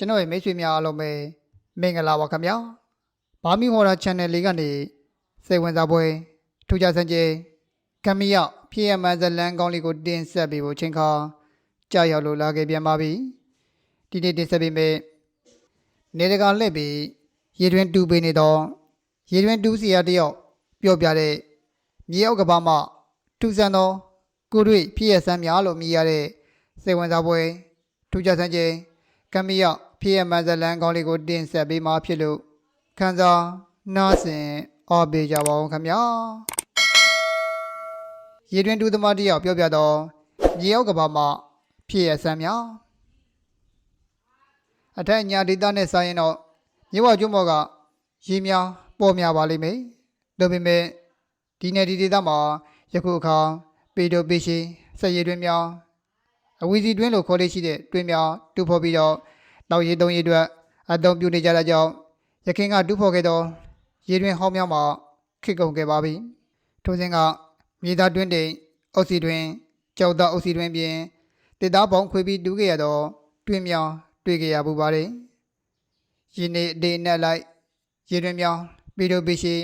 ကျွန်တော်ရဲ့မိတ်ဆွေများအားလုံးပဲမင်္ဂလာပါခင်ဗျာဘာမီဟော်ရာ channel လေးကနေစိတ်ဝင်စားပွဲထူးခြားစံကြေကမီရောက်ဖြစ်ရမှန်ဇလန်းကောင်းလေးကိုတင်ဆက်ပေးဖို့ချိန်ခါကြာရောက်လို့လာခဲ့ပြန်ပါပြီဒီနေ့တင်ဆက်ပေးမယ်နေတကာလှည့်ပြီးရေတွင်တူပေးနေတော့ရေတွင်တူစီရတယောက်ပြောပြတဲ့မြေအောက်ကဘာမှထူးဆန်းသောကိုတွေ့ဖြစ်ရစမ်းများလို့မြည်ရတဲ့စိတ်ဝင်စားပွဲထူးခြားစံကြေကမ္မရောက် ဖြစ်ရမှန်ဇလန်ကောင်းလေးကိုတင်ဆက်ပေးမှာဖြစ်လို့ခန်းစားနားဆင်အော်ပေးကြပါဦးခင်ဗျာရေတွင်တူသမားတယောက်ပြောပြတော့မြေရောက်ကဘာမှာဖြစ်ရဆမ်းများအထက်ညာဒေသနဲ့ဆိုင်ရင်တော့မြေဝကျွန်းဘော်ကရေများပေါ်များပါလိမ့်မယ်ဒါပေမဲ့ဒီနယ်ဒီဒေသမှာယခုအခါပေတိုပေရှိဆက်ရည်တွင်များအဝီစီတွင်းလို့ခေါ်လေးရှိတဲ့တွင်းများတူဖော်ပြီးတော့ တောက်ရည်သုံးရည်အတွက်အသုံးပြုနေကြတာကြောင့်ရခင်ကတူဖော်ခဲ့သောရေတွင်းဟောင်းများမှာခစ်ကုန်ခဲ့ပါပြီထိုစဉ်ကမြေသားတွင်းတိမ်အုပ်စီတွင်းကြောက်သားအုပ်စီတွင်းပြင်တစ်သားပေါင်းခွေပြီးတူးခဲ့ရသောတွင်းများတွေ့ခဲ့ရပူပါတယ်ရင်းနေအတေနဲ့လိုက်ရေတွင်းများပြီးတော့ပြီးရှိ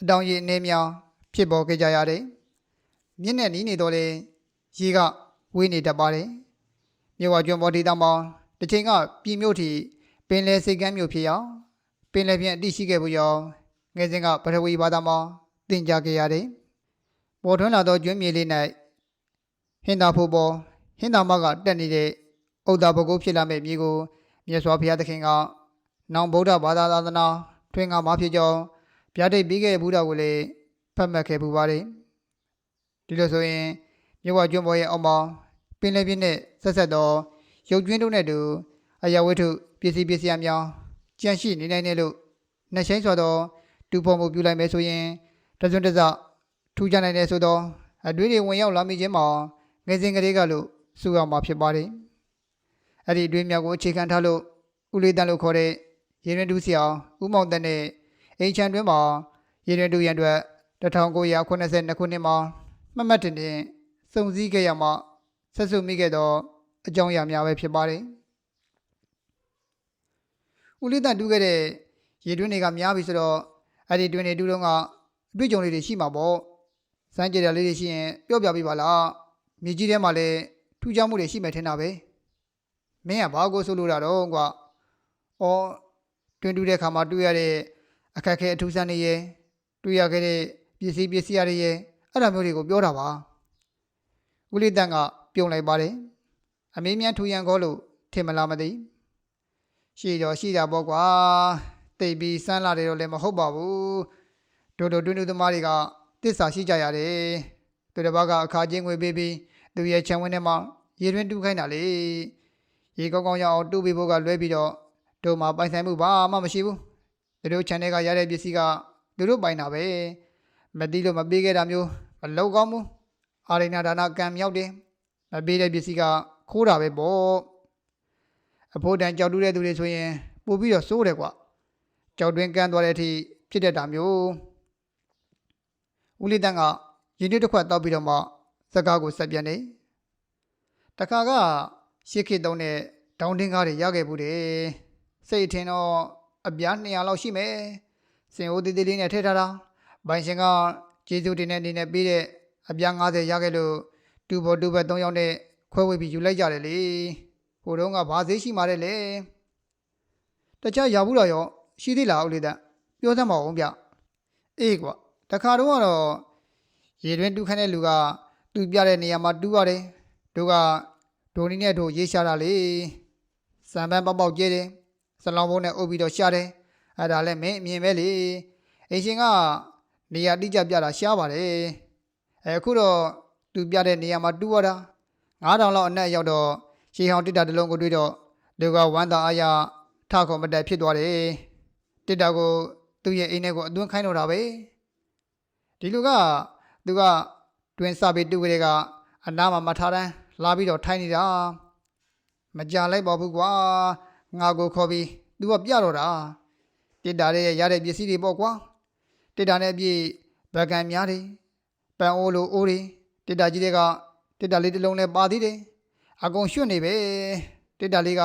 အတောင်ရည်အနေများဖြစ်ပေါ်ခဲ့ကြရတယ်မြင့်နဲ့နီးနေတော့လေရေကဝေးနေတတ်ပါတယ်။မြဝကျွန်းပေါ်ဒေသမှာ တစ်ချိန်ကပြည်မြို့ထိပင်လယ်စိတ်ကမ်းမြို့ဖြစ်အောင်ပင်လယ်ပြင်အတိရှိခဲ့ဘူးရောငယ်စဉ်ကပထဝီဘာသာမှာသင်ကြားခဲ့ရတယ်။ပေါ်ထွန်းလာသောကျွန်းမြေလေး၌ဟင်္သာဖို့ပေါ်ဟင်္သာမကတက်နေတဲ့ဥဒ္ဒါဘကုတ်ဖြစ်လာမဲ့မြေကိုမြတ်စွာဘုရားသခင်ကနောင်ဗုဒ္ဓဘာသာသာသနာထွင်ကမှာဖြစ်ကြောင်းဗျာဒိတ်ပြီးခဲ့ဘူးတော်ကိုလည်းဖတ်မှတ်ခဲ့ပူပါတယ်။ဒီလိုဆိုရင်မြဝကျွန်းပေါ်ရဲ့အောက်မှာပင်လယ်ပြင်နဲ့ဆက်ဆက်သော ရုပ်ကျွင်းတို့နဲ့တူအရာဝတ္ထုပစ္စည်းပစ္စည်းများကြန့်ရှိနေနိုင်တယ်လို့နှရှိန်ဆိုသောတူဖို့မှုပြုလိုက်မယ်ဆိုရင်တစွန်းတစထူးခြားနိုင်တယ်ဆိုသောအတွေးတွေဝင်ရောက်လာမိခြင်းမှာငယ်စဉ်ကလေးကလို့ဆိုရမှာဖြစ်ပါတယ်။အဲ့ဒီအတွေးများကိုအခြေခံထားလို့ဦးလေးတန်လို့ခေါ်တဲ့ရေရင်တူးစီအောင်ဦးမောင်တန်နဲ့အိမ်ချန်တွင်မှာရေရင်တူးရန်အတွက်1982ခုနှစ်မှာမှတ်မှတ်တင်တင်စုံစည်းခဲ့ရမှဆက်စုမိခဲ့သော အကြောင်းအရာများပဲဖြစ်ပါတယ်။ဦးလေးတန်တူးခဲ့တဲ့ရေတွင်းတွေကများပြီဆိုတော့အဲ့ဒီတွင်းတွေတူးတော့ကအတွေ့အကြုံလေးတွေရှိမှာပေါ့။စမ်းကြယ်တာလေးတွေရှိရင်ပြောပြပေးပါလား။မြေကြီးထဲမှာလည်းထူးခြားမှုတွေရှိမယ်ထင်တာပဲ။မင်းကဘာကိုဆိုလို့တာတော့ကွာ။အော်တွင်းတူးတဲ့ခါမှာတွေ့ရတဲ့အခက်အခဲအထူးဆန်းတွေရဲ့တွေ့ရခဲ့တဲ့ပစ္စည်းပစ္စည်းတွေရဲ့အဲ့ဒါမျိုးတွေကိုပြောတာပါ။ဦးလေးတန်ကပြုံလိုက်ပါတယ် အမေးမြန်းထူရန်ကောလို့ထင်မလားမသိရှိတော့ရှိတာပေါ့ကွာတိတ်ပြီးစမ်းလာတယ်တော့လည်းမဟုတ်ပါဘူးတို့တို့တွင်းတူသမားတွေကတစ္ဆာရှိကြရတယ်သူတစ်ပါးကအခါချင်းငွေပေးပြီးသူရဲ့ခြံဝင်းထဲမှာရေတွင်းတူးခိုင်းတာလေရေကောင်းကောင်းရအောင်တူးပေးဖို့ကလွဲပြီးတော့တို့မှာပိုင်ဆိုင်မှုဘာမှမရှိဘူးသူတို့ခြံထဲကရတဲ့ပစ္စည်းကသူတို့ပိုင်တာပဲမသိလို့မပေးခဲ့တာမျိုးမလောက်ကောင်းဘူးအာရိနာဒါနာကံမြောက်တယ်မပေးတဲ့ပစ္စည်းက ခိုးတာပဲပေါ့အဖို့တန်ကြောက်တူးတဲ့သူတွေဆိုရင်ပို့ပြီးတော့စိုးတယ်ကွာကြောက်တွင်းကန်းသွားတဲ့အထိဖြစ်တတ်တာမျိုးဦးလေးတန်းကရင်းနှီးတစ်ခွက်တောက်ပြီးတော့မှစကားကိုဆက်ပြန်နေတခါကရှစ်ခေတ်တုံးတဲ့ဒေါင်းတင်းကားတွေရခဲ့ဘူးတယ်စိတ်အထင်တော့အပြား200လောက်ရှိမယ်စင်အိုးသေးသေးလေးနဲ့ထည့်ထားတာဘိုင်ရှင်ကကျေးဇူးတင်တဲ့အနေနဲ့ပေးတဲ့အပြား90ရခဲ့လို့တူဘောတူဘက်3ယောက်နဲ့ ခွဲဝေပြီးယူလိုက်ကြတယ်လေဟိုတုန်းကဘာသေးရှိမှတဲ့လေတခြားရဘူးတော့ရောရှိသေးလားဦးလေးတပြောသမ်းပါအောင်ဗျအေးကွာတခါတော့ကတော့ရေတွင်တူခန့်တဲ့လူကသူပြတဲ့နေရာမှာတူးရတယ်တို့ကဒိုနီနဲ့တို့ရေးရှာတာလေစံပန်းပေါက်ပေါက်ကျဲတယ်စလောင်းဘုံနဲ့အုပ်ပြီးတော့ရှာတယ်အဲ့ဒါလည်းမင်းအမြင်ပဲလေအရှင်ကနေရာတိကျပြတာရှားပါတယ်အဲအခုတော့သူပြတဲ့နေရာမှာတူရတာ 9000လောက်အနက်ရောက်တော့ရှေးဟောင်းတစ်တာတစ်လုံးကိုတွေ့တော့လူကဝမ်းသာအားရထခုံမတက်ဖြစ်သွားတယ်တစ်တာကိုသူ့ရဲ့အိမ်ထဲကိုအသွင်းခိုင်းတော့တာပဲဒီလူကသူကတွင်စပြီးတူကလေးကအနားမှာမထားတန်းလာပြီးတော့ထိုင်နေတာမကြလိုက်ပါဘူးကွာငါကိုခေါ်ပြီးသူကပြတော့တာတစ်တာရဲ့ရတဲ့ပစ္စည်းတွေပေါ့ကွာတစ်တာနဲ့အပြည့်ဗကန်များတယ်ပန်အိုးလိုအိုးတွေတစ်တာကြီးတွေက တစ်တာလေးတစ်လုံးနဲ့ပါသေးတယ်အကုန်ရွှွတ်နေပဲတစ်တာလေးက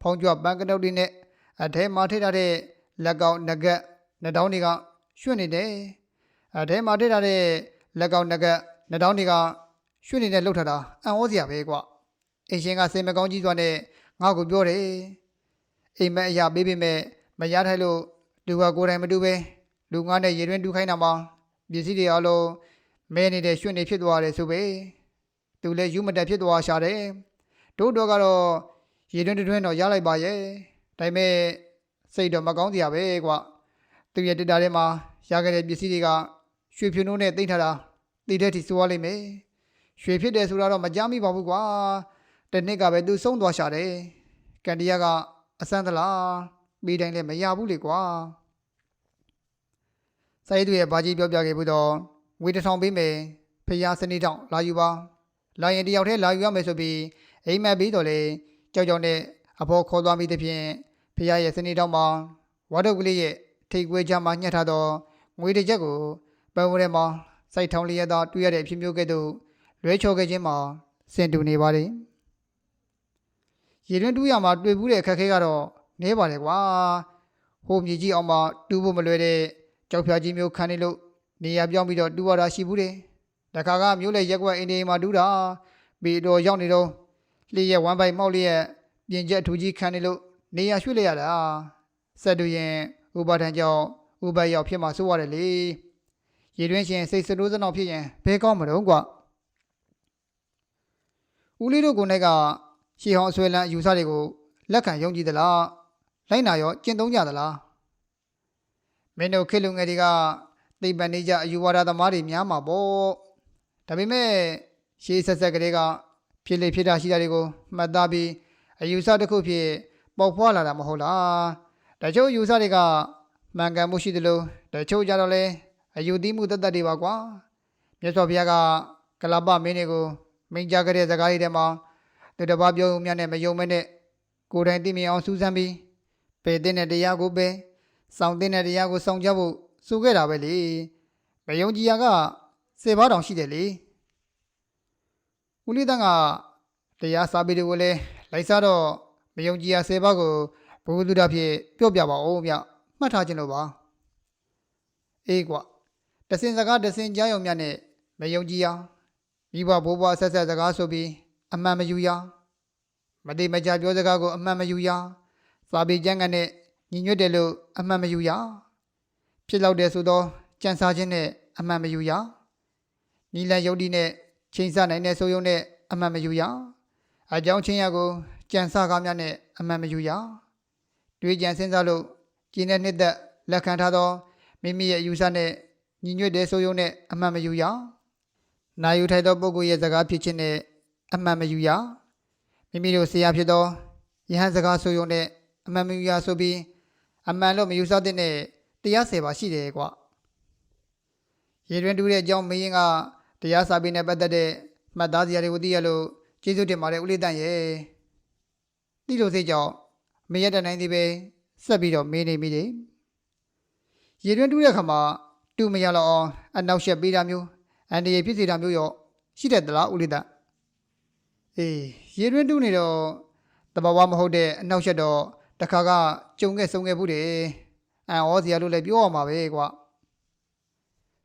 ဖောင်းကြွပန်းကတုတ်တွေနဲ့အထဲမှာထိထားတဲ့လက်ကောက်နဂတ်နှတောင်းတွေကရွှွင့်နေတယ်အထဲမှာထိထားတဲ့လက်ကောက်နဂတ်နှတောင်းတွေကရွှွင့်နေတဲ့လှုပ်ထတာအံ့ဩစရာပဲကွာအရှင်ကစိတ်မကောင်းကြီးစွာနဲ့ငါ့ကိုပြောတယ်အိမ်မက်အရာပေးပေးမဲ့မရထိုက်လို့လူကကိုယ်တိုင်မတူပဲလူငါနဲ့ရေတွင်းတူးခိုင်းတာမှာပစ္စည်းတွေအလုံးမဲနေတဲ့ရွှွင့်နေဖြစ်သွားတယ်ဆိုပဲ သူလည်းယူမတက်ဖြစ်သွားရှာတယ်တို့တော့ကတော့ရေတွင်းတွင်းတော့ရလိုက်ပါရဲ့ဒါပေမဲ့စိတ်တော့မကောင်းစရာပဲကွာသူရဲ့တက်တာထဲမှာရခဲ့တဲ့ပစ္စည်းတွေကရွှေဖြူနှုံးနဲ့တိတ်ထားတာတိတ်တဲ့ထိစိုးရလိမ့်မယ်ရွှေဖြစ်တယ်ဆိုတာတော့မကြားမိပါဘူးကွာတနစ်ကပဲသူဆုံးသွားရှာတယ်ကန်ဒီယာကအဆန်းသလားပြီးတိုင်းလည်းမရဘူးလေကွာစာရေးသူရဲ့ဘာကြီးပြောပြခဲ့ဘူးတော့ဝေတစ်ထောင်ပေးမယ်ဖျားစနေတောင်လာယူပါ လာရင်တယောက်တည်းလာယူရမယ်ဆိုပြီးအိမ်မက်ပြီးတော့လေကြောက်ကြောက်နဲ့အဖေါ်ခေါ်သွားမိသဖြင့်ဖခင်ရဲ့စနေတောင်းမှာဝါဒုတ်ကလေးရဲ့ထိတ်ကွေးချမှာညှက်ထားသောငွေတစ်ချက်ကိုပန်းဝရဲမှာစိုက်ထောင်းလျက်သာတွေ့ရတဲ့အဖြစ်မျိုးကဲ့သို့လွဲချော်ခဲ့ခြင်းမှာစင်တူနေပါလေရေတွင်းတူးရမှာတွေ့ဘူးတဲ့အခက်အခဲကတော့နဲပါလေကွာဟိုမြေကြီးအောင်မှာတူးဖို့မလွယ်တဲ့ကြောက်ဖြာကြီးမျိုးခံနေလို့နေရာပြောင်းပြီးတော့တူးရတာရှိဘူးတယ် တခါကမျိုးလေရက်ကွက်အင်းဒီမှာတူးတာပြီးတော့ရောက်နေတော့လျှက်ဝမ်းပိုက်မောက်လျက်ပြင်ချက်အထူကြီးခံနေလို့နေရာရွှေ့လိုက်ရတာဆက်တူရင်ဥပါဒံကြောင့်ဥပရောက်ဖြစ်မှာစိုးရတယ်လေရေတွင်းရှင်စိတ်စတိုးစနောက်ဖြစ်ရင်ဘဲကောင်းမတော့ကွာဦးလေးတို့ကိုယ်နဲ့ကရှေးဟောင်းအဆွဲလန်းအယူဆတွေကိုလက်ခံယုံကြည်သလားလိုက်နာရောကျင့်သုံးကြသလားမင်းတို့ခေတ်လူငယ်တွေကသိပ္ပံနေကြအယူဝါဒသမားတွေများမှာပေါ့ ဒါပေမဲ့ရှေးဆက်ဆက်ကလေးကဖြစ်လေဖြစ်တာရှိတာတွေကိုမှတ်သားပြီးအယူဆတစ်ခုဖြစ်ပေါ်ဖွာလာတာမဟုတ်လားတချို့အယူဆတွေကမှန်ကန်မှုရှိသလိုတချို့ကြတော့လဲအယူသီးမှုတသက်တွေပါကွာမြတ်စွာဘုရားကကလပမင်းတွေကိုမိန့်ကြားခဲ့တဲ့စကားတွေထဲမှာသူတစ်ပါးပြောုံများနဲ့မယုံမဲနဲ့ကိုယ်တိုင်သိမြင်အောင်စူးစမ်းပြီးပေတဲ့တဲ့တရားကိုပဲစောင့်တဲ့တရားကိုစောင့်ကြဖို့ဆိုခဲ့တာပဲလေမယုံကြည်ရက စေပါတောင်ရှိတယ်လေဦးလေးတန်းကတရားစာပေတွေကိုလည်းလိုက်စားတော့မယုံကြည်ရဆယ်ပါးကိုဘုဟုတုဒဖြင့်ပြောပြပါဦးမြမှတ်ထားခြင်းလို့ပါအေးကွာတစင်စကားတစင်ကြားယုံမြနဲ့မယုံကြည်ရမိဘဘိုးဘွားဆက်ဆက်စကားဆိုပြီးအမှန်မယူရမတိမကြပြောစကားကိုအမှန်မယူရစာပေကျမ်းကနဲ့ညီညွတ်တယ်လို့အမှန်မယူရဖြစ်လောက်တယ်ဆိုတော့ကြံစားခြင်းနဲ့အမှန်မယူရ နီလန်ယုတ်ဒီနဲ့ချိန်ဆနိုင်တဲ့ဆိုယုံနဲ့အမှန်မယူရအကြောင်းချင်းရကိုကြံစကားများနဲ့အမှန်မယူရတွေးကြံစဉ်းစားလို့ကျင်းတဲ့နှစ်သက်လက်ခံထားသောမိမိရဲ့အယူဆနဲ့ညီညွတ်တဲ့ဆိုယုံနဲ့အမှန်မယူရနာယူထိုက်သောပုဂ္ဂိုလ်ရဲ့စကားဖြစ်ခြင်းနဲ့အမှန်မယူရမိမိတို့ဆရာဖြစ်သောယဟန်စကားဆိုယုံနဲ့အမှန်မယူရဆိုပြီးအမှန်လို့မယူဆတဲ့နဲ့တရားဆယ်ပါရှိတယ်ကွာရေတွင်တူးတဲ့အကြောင်းမင်းရင်က တရားစာပေနဲ့ပတ်သက်တဲ့မှတ်သားစရာတွေကိုသိရလို့ကျေးဇူးတင်ပါတယ်ဦးလေးတန့်ရဲ့တိလို့စိတ်ကြောင့်မရက်တဲ့နိုင်သေးပဲဆက်ပြီးတော့မေးနေမိတယ်ရေတွင်းတူးတဲ့ခါမှာတူမရတော့အောင်အနောက်ရှက်ပေးတာမျိုးအန်ဒီရဖြစ်စေတာမျိုးရောရှိတဲ့သလားဦးလေးတန့်အေးရေတွင်းတူးနေတော့တဘာဝမဟုတ်တဲ့အနောက်ရှက်တော့တခါကကြုံခဲ့ဆုံခဲ့ဘူးတယ်အန်ဩစရာလို့လည်းပြောရမှာပဲကွာ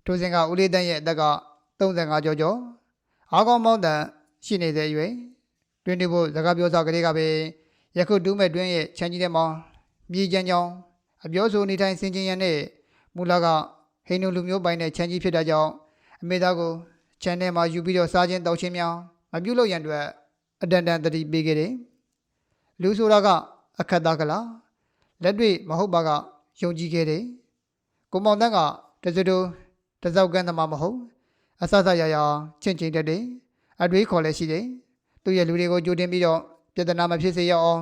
ထိုစဉ်ကဦးလေးတန့်ရဲ့အသက်က 35ကျော်ကျော်အားကောင်းမောင်းတန်ရှိနေတဲ့အရွယ်တွင်တူဖို့စကားပြောစားကလေးကပဲယခုတူးမဲ့တွင်းရဲ့ခြံကြီးထဲမှာမြေကြမ်းကြောင်းအပြောဆိုနေထိုင်ဆင်ခြင်ရန်နဲ့မူလကဟိန္ဒူလူမျိုးပိုင်းတဲ့ခြံကြီးဖြစ်တာကြောင့်အမေသားကိုခြံထဲမှာယူပြီးတော့စားခြင်းတောက်ခြင်းများမပြုလုပ်ရန်အတွက်အတန်တန်တတိပေးခဲ့တယ်လူဆိုတာကအခက်သားကလားလက်တွေ့မဟုတ်ပါကယုံကြည်ခဲ့တယ်ကိုမောင်တန်းကတစတူတစောက်ကန်းသမားမဟုတ် အဆဆရရချင့်ချိန်တတ်တယ်အတွေးခေါ်လည်းရှိတယ်သူရဲ့လူတွေကိုကြိုတင်ပြီးတော့ပြဿနာမဖြစ်စေရအောင်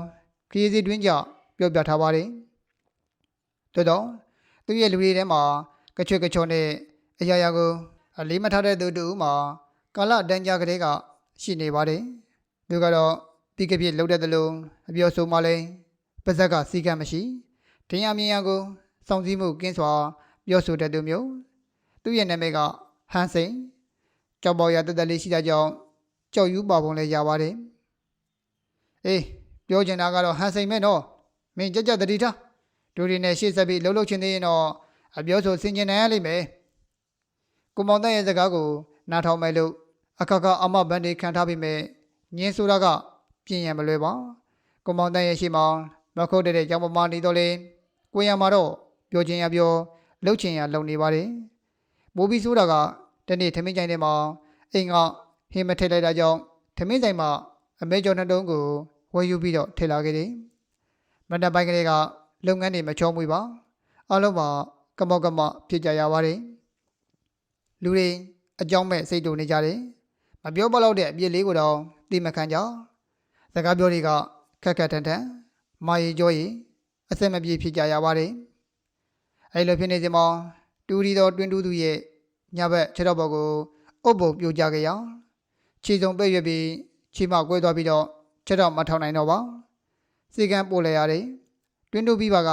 ခရီးစီတွင်းကြပြောပြထားပါတယ်တော်တော့သူရဲ့လူတွေထဲမှာကချွေကချောနဲ့အရာရာကိုအလေးမထားတဲ့သူတူမှာကာလတန်ကြာကလေးကရှိနေပါတယ်သူကတော့ပြီးကပြည့်လှုပ်တဲ့တလုံးအပြောဆိုမှလည်းပါဇက်ကစီကံမရှိတင်ရမြင်ရကိုစောင့်စည်းမှုကင်းစွာပြောဆိုတဲ့သူမျိုးသူ့ရဲ့နာမည်က ဟန်စိန်ကြောက်ပေါ်ရတက်တက်လေးရှိတာကြောင့်ကြောက်ယူပါပုံလည်းရပါတယ်အေးပြောချင်တာကတော့ဟန်စိန်မဲ့နော်မင်းကြက်ကြက်တတိထားဒူရီနဲ့ရှေ့ဆက်ပြီးလှုပ်လှုပ်ချင်းသေးရင်တော့အပြောဆိုဆင်ကျင်နိုင်ရလိမ့်မယ်ကိုမောင်တန်းရဲ့စကားကိုနားထောင်မယ်လို့အခါခါအမဘန်တွေခံထားပြီးမယ်ညင်းဆိုတာကပြင်းရန်မလွယ်ပါကိုမောင်တန်းရဲ့ရှိမောင်မခုတ်တဲ့ကြောင်ပမာနေတော့လေကိုရံမှာတော့ပြောချင်းရပြောလှုပ်ချင်ရလုံနေပါတယ်မိုးပြီးဆိုတာက တနေ့ထမင်းကြိုင်ထဲမှာအိမ်ကဟင်းမထည့်လိုက်တာကြောင့်ထမင်းကြိုင်မှာအမေကျော်နှစ်တုံးကိုဝယ်ယူပြီးတော့ထည့်လာခဲ့တယ်မန္တပိုင်းကလေးကလုပ်ငန်းတွေမချောမွေ့ပါအလုံးမှာကမောက်ကမဖြစ်ကြရပါတယ်လူတွေအကြောင်းမဲ့စိတ်တူနေကြတယ်မပြောပလောက်တဲ့အပြစ်လေးကိုတော့သိမခံကြစကားပြောတွေကခက်ခက်ထန်ထန်မာရီကြောရီအဆက်မပြေဖြစ်ကြရပါတယ်အဲ့လိုဖြစ်နေစမှာတူရီတော်တွင်တူးသူရဲ့ ညဘက်ခြေတော့ဘော်ကိုအုပ်ပုံပြိုကြကြရခြေစုံပဲ့ရွက်ပြီးခြေမကွဲသွားပြီးတော့ခြေတော့မထောင်နိုင်တော့ပါစီကံပို့လဲရတယ်တွင်တူးပြီးပါက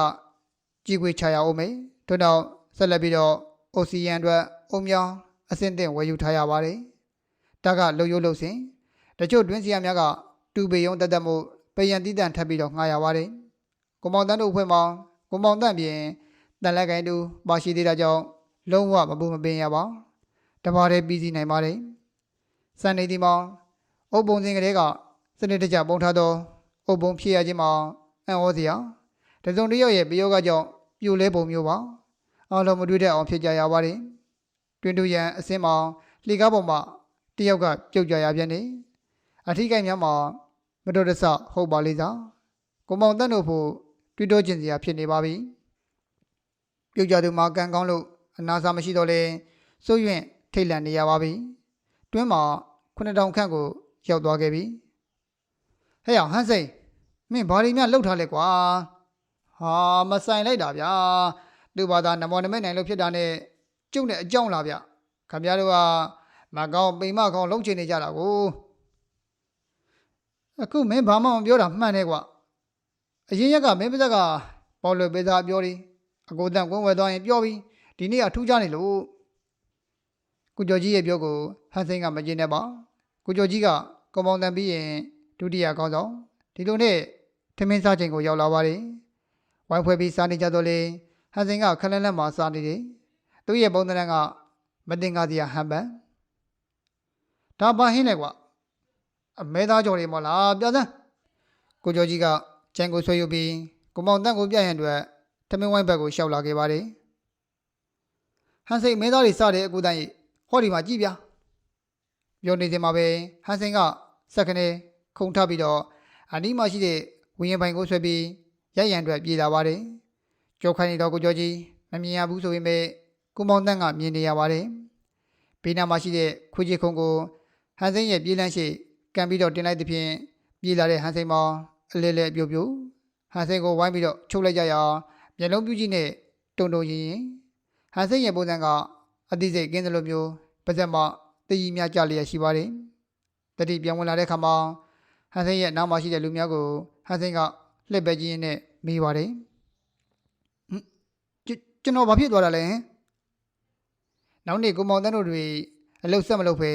ကြီးခွေချရအောင်မေထို့နောက်ဆက်လက်ပြီးတော့အိုစီယန်အတွက်အုံမြောင်းအဆင့်တင်ဝယ်ယူထားရပါတယ်တက်ကလှုပ်ရုပ်လှုပ်စင်တချို့တွင်းစီယံများကတူပေယုံတက်တက်မှုပယံတိတန်ထပ်ပြီးတော့ငှားရပါတယ်ကိုမောင်တန်းတို့အဖွဲ့မှာကိုမောင်တန်းပြင်တန်လက်ကိုင်းတူပါရှိသေးတာကြောင့် လုံးဝမပူမပင်ရပါတပါးတည်းပြီးစီနိုင်ပါတယ်စံနေဒီမောင်အုပ်ပုံစင်ကလေးကစနစ်တကျပုံထားသောအုပ်ပုံဖြစ်ရခြင်းမှာအံ့ဩစရာတစုံတစ်ယောက်ရဲ့ပယောဂကြောင့်ပြိုလဲပုံမျိုးပါအားလုံးမတွေ့တဲ့အောင်ဖြစ်ကြရပါတယ်တွင်တူရန်အစင်းမောင်လှေကားပေါ်မှာတယောက်ကပြုတ်ကြရပြန်နေအထိကိများမှာမတော်တဆဟုတ်ပါလိမ့်စားကိုမောင်တန်းတို့ဖို့တွေ့တော့ကျင်စရာဖြစ်နေပါပြီပြုတ်ကြသူမှာကံကောင်းလို့ အနာစာမရှိတော့လဲစိုးရွံ့ထိတ်လန့်နေရပါပြီတွင်းမှာ9000ခန့်ကိုရောက်သွားခဲ့ပြီဟဲ့အောင်ဟန်းစိန်မင်းဘာတွေများလှုပ်ထားလဲကွာဟာမဆိုင်လိုက်တာဗျာသူ့ဘာသာနမောနမဲနိုင်လို့ဖြစ်တာနဲ့ကျုပ်နဲ့အကြောင်းလားဗျခင်ဗျားတို့ကမကောင်းပိန်မကောင်းလုံးချင်နေကြတာကိုအခုမင်းဘာမှမပြောတာမှန်တယ်ကွာအရင်ရက်ကမင်းပါဇက်ကပေါ်လွယ်ပေးသားပြောတယ်အကိုတန်ကွင်းဝဲသွားရင်ပြောပြီး ဒီနေ့ကထူးခြားနေလို့ကုကျော်ကြီးရဲ့ပြောကိုဟန်စိန်ကမကျင်နဲ့ပါကုကျော်ကြီးကကွန်ပေါင်တန်ပြီးရင်ဒုတိယကောင်းဆောင်ဒီလိုနဲ့ထမင်းစားချိန်ကိုရောက်လာပါတယ်ဝိုင်းဖွဲ့ပြီးစားနေကြတော့လေဟန်စိန်ကခလန်းလက်မှာစားနေတယ်သူ့ရဲ့ပုံသဏ္ဍာန်ကမတင်ကားစရာဟန်ပန်ဒါပါဟင်းလေကွာအမဲသားကြော်တွေမလားပြစမ်းကိုကျော်ကြီးကကျန်ကိုဆွဲယူပြီးကွန်ပေါင်တန်ကိုပြရန်အတွက်ထမင်းဝိုင်းဘက်ကိုရှောက်လာခဲ့ပါတယ် ဟန်စိန်မဲသားတွေစားတဲ့အကူတန်းကြီးဟောဒီမှာကြည်ပြပြောနေစမှာပဲဟန်စိန်ကစက်ကနေခုံထပ်ပြီးတော့အနီးမှာရှိတဲ့ဝင်းရင်ပိုင်ကိုဆွဲပြီးရိုက်ရန်အတွက်ပြေးလာပါတယ်ကြောက်ခိုင်းနေတော့ကိုကျော်ကြီးမမြင်ရဘူးဆိုရင်ပဲကုမောင်တန်းကမြင်နေရပါတယ်ဘေးနားမှာရှိတဲ့ခွေးကြီးခုံကိုဟန်စိန်ရဲ့ပြေးလန်းရှိကန်ပြီးတော့တင်လိုက်သဖြင့်ပြေးလာတဲ့ဟန်စိန်မောင်အလဲလဲပြုတ်ပြုတ်ဟန်စိန်ကိုဝိုင်းပြီးတော့ချုပ်လိုက်ကြရအောင်မျက်လုံးပြူးကြီးနဲ့တုံတုံရင်ရင် ဟန်စိန်ရဲ့ပုံစံကအတိစိတ်ကင်းသလိုမျိုးပါဇက်မှတည်ကြီးများကြလျက်ရှိပါတယ်တတိပြန်ဝင်လာတဲ့ခါမှာဟန်စိန်ရဲ့နောက်မှာရှိတဲ့လူများကိုဟန်စိန်ကလှည့်ပဲကြီးနဲ့မေးပါတယ်ဟင်ကျွန်တော်ဘာဖြစ်သွားတာလဲနောက်နေ့ကိုမောင်တန်းတို့တွေအလုတ်ဆက်မလုပ်ပဲ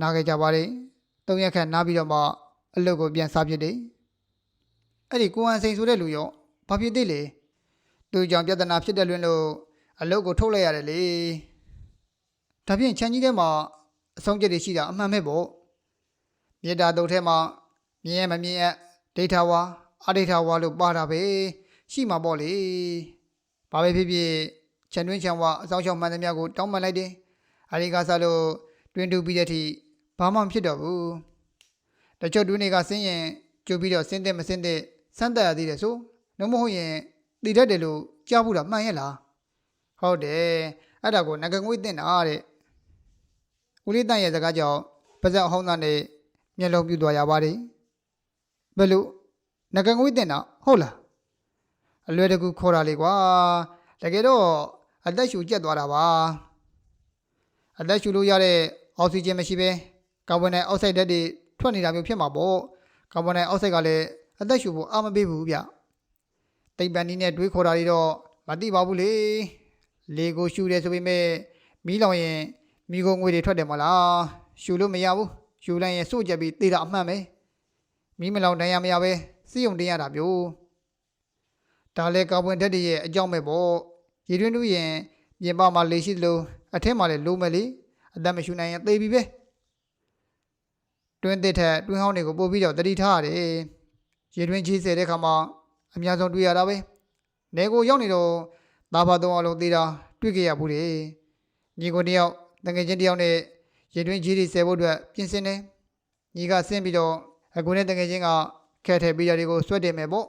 နားခဲ့ကြပါတယ်သုံးရက်ခန့်နားပြီးတော့မှအလုတ်ကိုပြန်စားဖြစ်တယ်အဲ့ဒီကိုဟန်စိန်ဆိုတဲ့လူရောဘာဖြစ်သေးလဲသူကြောင့်ပြဿနာဖြစ်တဲ့လွင်လို့ အလုတ်ကိုထုတ်လိုက်ရတယ်လေဒါဖြင့်ခြံကြီးထဲမှာအဆုံးချက်တွေရှိတာအမှန်ပဲပေါ့မြေတာတုတ်ထဲမှာမြင်ရမမြင်ရဒိဋ္ဌဝါအဒိဋ္ဌဝါလို့ပါတာပဲရှိမှာပေါ့လေဘာပဲဖြစ်ဖြစ်ခြံတွင်းခြံဝါအဆောင်ရှောက်မှန်သမျှကိုတောင်းပန်လိုက်တယ်အရိကစားလို့တွင်တူပြီးတဲ့အထိဘာမှမဖြစ်တော့ဘူးတချို့တွင်းတွေကဆင်းရင်ကြိုပြီးတော့ဆင်းတဲ့မဆင်းတဲ့စမ်းတက်ရသေးတယ်ဆိုနှမဟုတ်ရင်တည်တတ်တယ်လို့ကြားဘူးတာမှန်ရဲ့လား ဟုတ်တယ်အဲ့ဒါကိုငကငွေတင်တာတဲ့ဦးလေးတန့်ရဲ့စကားကြောင့်ပါဇက်အဟောင်းသားနဲ့မျက်လုံးပြူသွားရပါတယ်ဘယ်လိုငကငွေတင်တာဟုတ်လားအလွယ်တကူခေါ်တာလေကွာတကယ်တော့အသက်ရှူကျက်သွားတာပါအသက်ရှူလို့ရတဲ့အောက်ဆီဂျင်မရှိဘဲကာဗွန်ဒိုင်အောက်ဆိုက်ဓာတ်တွေထွက်နေတာမျိုးဖြစ်မှာပေါ့ကာဗွန်ဒိုင်အောက်ဆိုက်ကလည်းအသက်ရှူဖို့အားမပေးဘူးဗျတိမ်ပန်နီးနဲ့တွေးခေါ်တာတွေတော့မသိပါဘူးလေ လေကိုရှူတယ်ဆိုပေမဲ့မီးလောင်ရင်မိခိုးငွေတွေထွက်တယ်မလားရှူလို့မရဘူးရှူလိုက်ရင်စိုးကြက်ပြီးတေးတာအမှန်ပဲမီးမလောင်တန်ရမရပဲစီယုံတင်ရတာမျိုးဒါလည်းကာဗွန်ဓာတ်တွေရဲ့အကြောင်းပဲပေါ့ရေတွင်းတူးရင်ပြင်ပမှာလေရှိသလိုအထက်မှာလည်းလိုမယ်လေအသက်မရှူနိုင်ရင်သေပြီပဲတွင်းတစ်ထက်တွင်းဟောင်းတွေကိုပို့ပြီးတော့တတိထားရတယ်ရေတွင်းကြီးဆယ်တဲ့ခါမှာအများဆုံးတွေ့ရတာပဲနေကိုရောက်နေတော့ သားပါသုံးအောင်လုံးသေးတာတွေ့ကြရဘူးလေညီကိုတယောက်တငယ်ချင်းတယောက်နဲ့ရေတွင်းကြီးတွေဆယ်ဖို့အတွက်ပြင်ဆင်တယ်ညီကဆင်းပြီးတော့အကူနဲ့တငယ်ချင်းကခက်ထဲပြီးတာတွေကိုဆွတ်တင်မယ်ပေါ့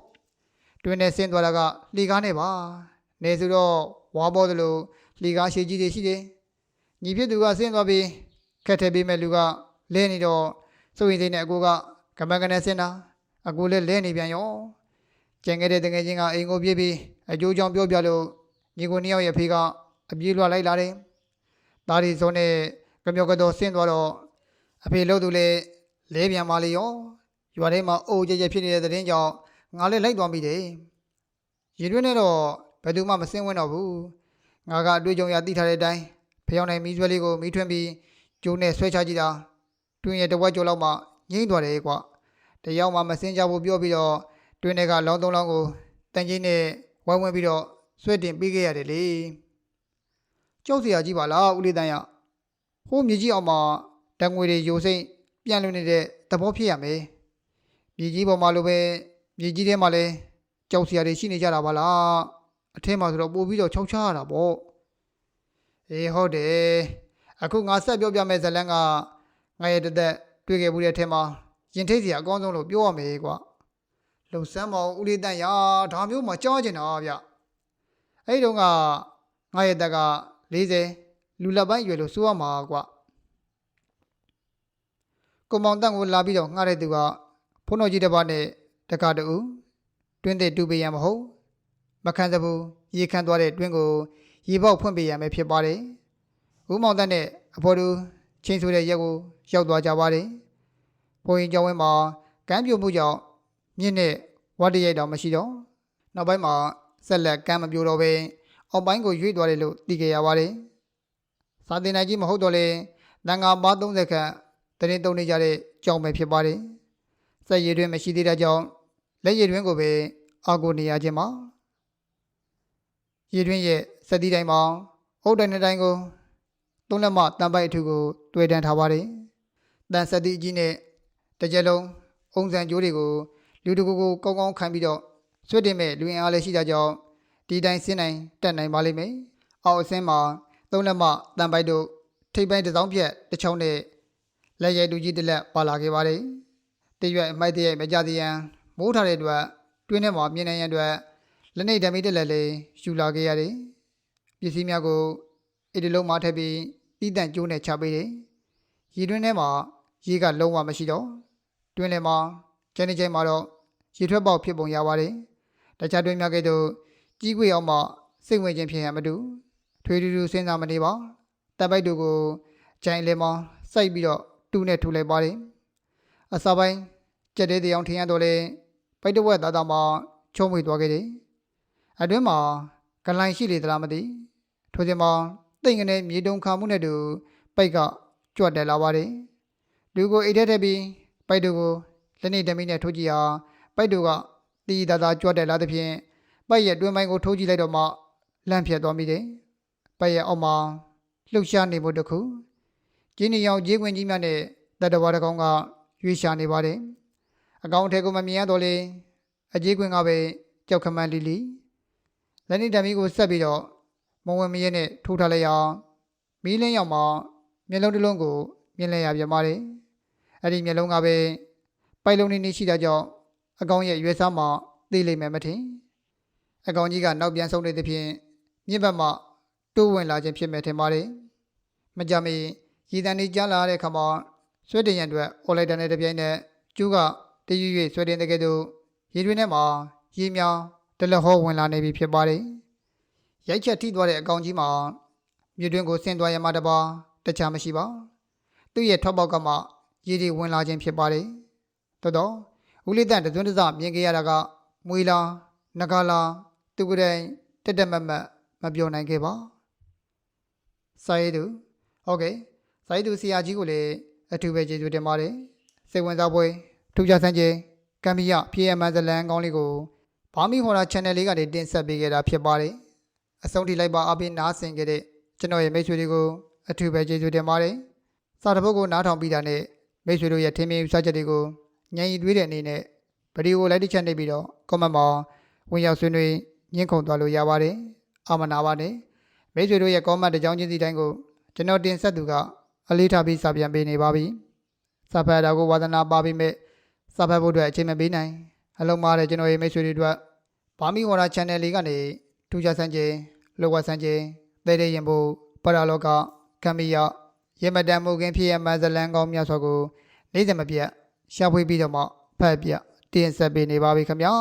တွင်းနဲ့ဆင်းသွားတာကလှီကားနဲ့ပါနေဆိုတော့ဝါပေါ်သလိုလှီကားရှည်ကြီးတွေရှိတယ်ညီဖြစ်သူကဆင်းသွားပြီးခက်ထဲပြီးမဲ့လူကလဲနေတော့စိုးရင်စိတ်နဲ့အကူကကမန်းကနေဆင်းတာအကူလည်းလဲနေပြန်ရောကျန်ခဲ့တဲ့တငယ်ချင်းကအိမ်ကိုပြေးပြီးအကျိုးကြောင့်ပြောပြလို့ ညီကိုနှစ်ယောက်ရဲ့ဖေးကအပြေးလွှတ်လိုက်လာတယ်။ဒါဒီစုံနဲ့ကမြောက်ကတော့ဆင်းသွားတော့အဖေလို့သူလည်းလဲပြန်ပါလေရောရွာထဲမှာအိုးကြဲကြဲဖြစ်နေတဲ့တဲ့င်းကြောင့်ငါလည်းလိုက်သွားမိတယ်။ရင်တွင်းနဲ့တော့ဘယ်သူမှမစင်းဝင်တော့ဘူး။ငါကအတွေ့အကြုံရသိထားတဲ့အတိုင်းဖျောင်းနိုင်မီးဆွဲလေးကိုမီးထွန်းပြီးကျိုးနဲ့ဆွဲချကြည့်တာတွင်းရဲ့တဝက်ကျော်လောက်မှငိမ့်သွားတယ်ကွာ။တယောက်မှမစင်းကြဘူးပြောပြီးတော့တွင်းထဲကလောင်းသုံးလောင်းကိုတန်ကြီးနဲ့ဝိုင်းဝန်းပြီးတော့ ဆွဲတင်ပေးခဲ့ရတယ်လေ။ကြောက်စရာကြီးပါလားဦးလေးတန်းရ။ဟိုးမြေကြီးအောင်မှာတံငွေတွေယိုစိမ့်ပြန်လွင်နေတဲ့သဘောဖြစ်ရမယ်။မြေကြီးပေါ်မှာလိုပဲမြေကြီးထဲမှာလည်းကြောက်စရာတွေရှိနေကြတာပါလား။အထက်မှာဆိုတော့ပို့ပြီးတော့ခြောက်ချရတာပေါ့။အေးဟုတ်တယ်။အခုငါဆက်ပြောပြမယ့်ဇတ်လန်းကငါရဲ့တသက်တွေ့ခဲ့မှုတဲ့အထက်မှာရင်ထိတ်စရာအကောင်းဆုံးလို့ပြောရမယ်ကွာ။လှုပ်ဆမ်းမောင်ဦးလေးတန်းရဒါမျိုးမှကြားကျင်တာဗျ။ အဲ့ဒီတုန်းကငါရဲ့တက်က40လူလက်ပိုင်းရွယ်လို့ဆိုရမှာကွာ။ကိုမောင်တန့်ကိုလာပြီးတော့ငှားတဲ့သူကဖုန်းတော်ကြီးတစ်ပါးနဲ့တက္ကတူတွင်းတဲ့တူပေးရမဟုတ်မခံစဘူးရေခမ်းသွားတဲ့တွင်းကိုရေပေါက်ဖွင့်ပေးရမယ်ဖြစ်ပါတယ်။ဦးမောင်တန့်နဲ့အဖေါ်သူချင်းဆိုတဲ့ရက်ကိုရောက်သွားကြပါတယ်။ဘိုးရင်ကျောင်းဝင်းမှာကမ်းပြိုမှုကြောင့်မြင့်နဲ့ဝတ်တရိုက်တော့မရှိတော့နောက်ပိုင်းမှာ ဆက်လက်ကမ်းမပြိုတော့ပဲအောက်ပိုင်းကိုရွေ့သွားတယ်လို့သိကြရပါတယ်။စာတင်နိုင်ကြီးမဟုတ်တော့လေတန်ငါပါ30ခန့်တရင်တုံနေကြတဲ့ကြောင်ပဲဖြစ်ပါတယ်။စက်ရည်တွင်မရှိသေးတဲ့ကြောင့်လက်ရည်တွင်ကိုပဲအာကိုနေရခြင်းမှာရည်တွင်ရဲ့စက်တီးတိုင်းမှာအုတ်တိုင်းတစ်တိုင်းကိုသုံးလက်မတန်ပိုက်အထူကိုတွေ့တန်းထားပါတယ်။တန်စက်တီးအကြီးနဲ့တစ်ကြက်လုံးအုံစံကြိုးတွေကိုလူတကူကိုကောင်းကောင်းခံပြီးတော့ ဆွတ်တင်မဲ့လူရင်အားလည်းရှိကြကြောင်းဒီတိုင်းဆင်းနိုင်တက်နိုင်ပါလိမ့်မယ်။အောက်အဆင်းမှာသုံးလက်မတန်ပိုက်တို့ထိပ်ပိုင်းတစ်စောင်းပြက်တစ်ချောင်းနဲ့လက်ရိုက်တူကြီးတစ်လက်ပါလာခဲ့ပါတယ်။တရွက်အမိုက်တရိုက်မကြသေးရန်မိုးထားတဲ့အတွက်တွင်းထဲမှာမြင်နိုင်ရန်အတွက်လက်နေဓမိတစ်လက်လေးယူလာခဲ့ရတယ်။ပစ္စည်းများကိုအဒီလုံးမှာထည့်ပြီးတီးတန့်ကျိုးနဲ့ချပေးတယ်။ရေတွင်းထဲမှာရေကလုံးဝမရှိတော့တွင်းထဲမှာကျန်းနေချိန်မှာတော့ရေထွက်ပေါက်ဖြစ်ပုံရပါတယ်။ တခြားတွင်းများကဲ့သို့ကြီးကွေအောင်မှစိတ်ဝင်ခြင်းဖြစ်ရမတူထွေးထူးထူးစဉ်းစားမနေပါတပ်ပိုက်တို့ကိုဂျိုင်လေမောင်းစိုက်ပြီးတော့တူနဲ့ထူလိုက်ပါတယ်အစာပိုင်းကြက်တဲ့တရားထင်ရတော့လေပိုက်တဝက်သားသားမှချုံးမိသွားခဲ့တယ်အတွင်းမှာဂလိုင်းရှိလေသလားမသိထိုချိန်မှာတိတ်ငနဲ့မြေတုံခါမှုနဲ့တူပိုက်ကကြွတ်တယ်လာပါတယ်လူကိုအိတ်ထက်ထက်ပြီးပိုက်တို့ကိုလက်နေတမီနဲ့ထိုးကြည့်ဟာပိုက်တို့က တီးသားသားကြွတ်တယ်လာသဖြင့်ပိုက်ရဲ့တွင်းပိုင်းကိုထိုးကြည့်လိုက်တော့မှလန့်ဖြတ်သွားမိတယ်ပိုက်ရဲ့အောက်မှာလှုပ်ရှားနေမှုတစ်ခုကျင်းနေရောင်ဂျေးခွင်ကြီးများနဲ့တတဝါတကောင်ကရွေးရှာနေပါတယ်အကောင်ထဲကိုမမြင်ရတော့လေအဂျေးခွင်ကပဲကြောက်ခမန်းလီလီလက်နေတမီကိုဆက်ပြီးတော့မဝင်မရဲနဲ့ထိုးထားလိုက်အောင်မီးလင်းရောက်မှမျက်လုံးတစ်လုံးကိုမြင်လဲရပြန်ပါတယ်အဲ့ဒီမျက်လုံးကပဲပိုက်လုံးနေနေရှိတာကြောင့် အကောင်ရဲ့ရွယ်စားမှသိလိမ့်မယ်မထင်အကောင်ကြီးကနောက်ပြန်ဆုံးနေသဖြင့်မြင့်ဘက်မှတိုးဝင်လာခြင်းဖြစ်မယ်ထင်ပါတယ်မကြမီရည်တန်နေကြားလာတဲ့အခါမှာဆွဲတင်ရန်အတွက်အော်လိုက်တန်တဲ့တပြိုင်နက်ကျူးကတရွရွဆွဲတင်တဲ့ကဲ့သို့ရေတွင်းထဲမှာရေမြောင်တလဟောဝင်လာနေပြီဖြစ်ပါတယ်ရိုက်ချက်ထိသွားတဲ့အကောင်ကြီးမှာမြေတွင်းကိုဆင်းသွားရမှတပါတခြားမရှိပါသူ့ရဲ့ထောက်ပေါက်ကမှရေတွေဝင်လာခြင်းဖြစ်ပါတယ်တော်တော် ဦးလေးတန်တသွန်းတစမြင်ခဲ့ရတာကမွေလာနဂါလာသူကတိုင်တက်တက်မတ်မတ်မပြောနိုင်ခဲ့ပါစာရေးသူဟုတ်ကဲ့စာရေးသူဆရာကြီးကိုလည်းအထူးပဲကျေးဇူးတင်ပါတယ်စိတ်ဝင်စားပွဲထူးခြားဆန်းကျင်ကမ်ဘီယာ PM ဇလန်ကောင်းလေးကိုဘာမီဟော်ရာ channel လေးကနေတင်ဆက်ပေးခဲ့တာဖြစ်ပါတယ်အဆုံးထိလိုက်ပါအပိနားဆင်ခဲ့တဲ့ကျွန်တော်ရဲ့မိတ်ဆွေတွေကိုအထူးပဲကျေးဇူးတင်ပါတယ်စာတစ်ပုဒ်ကိုနားထောင်ပြီးတာနဲ့မိတ်ဆွေတို့ရဲ့ထင်မြင်ယူဆချက်တွေကို ညံရီသွေးတဲ့အနေနဲ့ဗီဒီယိုကိုလိုက်တစ်ချက်နှိပ်ပြီးတော့ comment မှာဝင်ရောက်ဆွေးနွေးညှင့်ခုန်သွားလို့ရပါတယ်အာမနာပါနဲ့မိတ်ဆွေတို့ရဲ့ comment တစ်ကြောင်းချင်းစီတိုင်းကိုကျွန်တော်တင်ဆက်သူကအလေးထားပြီးစာပြန်ပေးနေပါပြီစာဖတ်တာကိုဝါသနာပါပြီးမဲ့စာဖတ်ဖို့အတွက်အချိန်မပေးနိုင်အလုံးမားတဲ့ကျွန်တော်ရဲ့မိတ်ဆွေတွေအတွက်ဘာမီဝါရာ channel လေးကနေထူးခြားဆန်းခြင်းလောကဆန်းခြင်းတဲတဲ့ရင်ဖို့ပရာလောကကမ္မီယရေမတန်မှုခင်းဖြစ်ရမဇလန်ကောင်းများစွာကိုနေ့စဉ်မပြတ် ရှာဖွေပြီးတော့မှဖတ်ပြတင်ဆက်ပေးနေပါပြီခင်ဗျာ